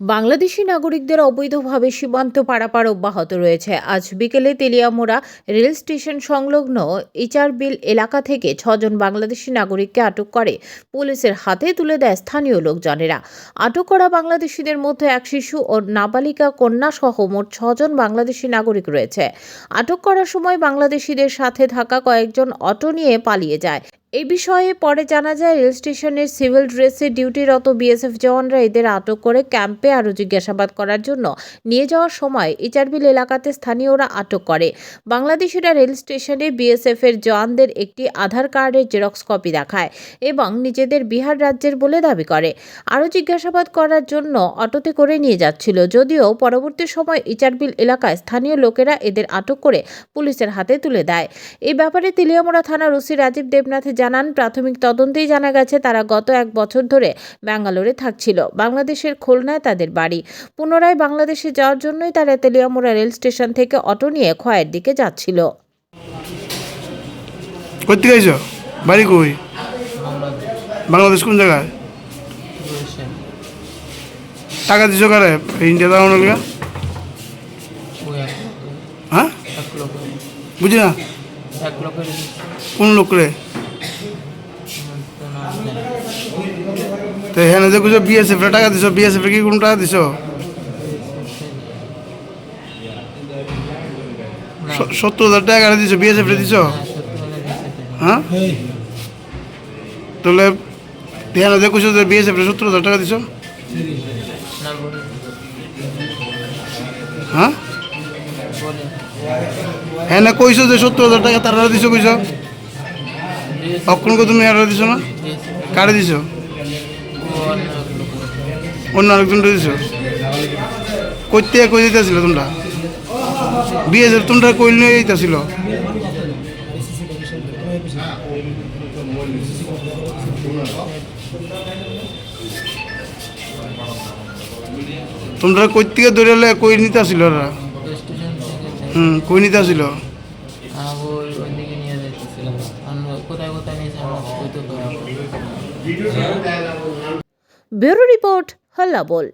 বাংলাদেশি নাগরিকদের অবৈধভাবে সীমান্ত পারাপার অব্যাহত রয়েছে। আজ বিকেলে তেলিয়ামোড়া রেল স্টেশন সংলগ্ন ইচারবিল এলাকা থেকে ছজন বাংলাদেশি নাগরিককে আটক করে পুলিশের হাতে তুলে দেয় স্থানীয় লোকজনেরা। আটক করা বাংলাদেশিদের মধ্যে এক শিশু ও নাবালিকা কন্যা সহ মোট ছজন বাংলাদেশি নাগরিক রয়েছে। আটক করার সময় বাংলাদেশিদের সাথে থাকা কয়েকজন অটো নিয়ে পালিয়ে যায়। এই বিষয়ে পরে জানা যায়, রেল স্টেশনের সিভিল ড্রেসে ডিউটিরত বিএসএফ জওয়ানরা এদের আটক করে ক্যাম্পে আরও জিজ্ঞাসাবাদ করার জন্য। নিয়ে যাওয়ার সময় ইচারবিল এলাকাতে স্থানীয়রা আটক করে। বাংলাদেশিরা রেল স্টেশনে বিএসএফের জওয়ানদের একটি আধার কার্ডের জেরক্স কপি দেখায় এবং নিজেদের বিহার রাজ্যের বলে দাবি করে। আরও জিজ্ঞাসাবাদ করার জন্য অটোতে করে নিয়ে যাচ্ছিল, যদিও পরবর্তী সময় ইচারবিল এলাকায় স্থানীয় লোকেরা এদের আটক করে পুলিশের হাতে তুলে দেয়। এই ব্যাপারে তেলিয়ামোড়া থানার ওসি রাজীব দেবনাথ জানান প্রাথমিক তদন্তেই জানা গেছে তারা গত এক বছর ধরে ব্যাঙ্গালোরে থাকছিল। বাংলাদেশের খুলনায় তাদের বাড়ি। পুনরায় বাংলাদেশে যাওয়ার জন্যই তারা তেলিয়ামোড়া রেল স্টেশন থেকে অটো নিয়ে খয়ের দিকে যাচ্ছিল। বাড়ি কই? বাংলাদেশ কোন জায়গায়? টাকা দিছো কারে? ইন্ডিয়া লাগা হ্যাঁ? বুঝি না কোন লোক রে তো নাম জানি তো হ্যাঁ যে কুছো বিএসএফ টাকা দিছো বিএসএফ কি কোন টাকা দিছো? সত্তর হাজার টাকা কারে দিছো বিএসএফ দিছো? হ্যাঁ হ্যাঁ? তাহলে ধ্যান যে কুছো বিএসএফ সত্তর হাজার টাকা দিছো? হ্যাঁ? হ্যাঁ না কইছো যে সত্তর হাজার টাকা তারা দিছো কইছো? অক্ষণকে তুমি আর দিছো না? কারে দিছো? অন্য আরেকজন দিছো কইতে কই দিতেছিল তোমরা? বিএসএফ তোমরা কইল নিয়ে দিতেছিল তোমরা কই থেকে ধরে কই নিতে আসিল ওরা? হুম কই নিতে আসিল কোথায় কোথায় নিয়েছে ব্যুরো রিপোর্ট হল্লা বল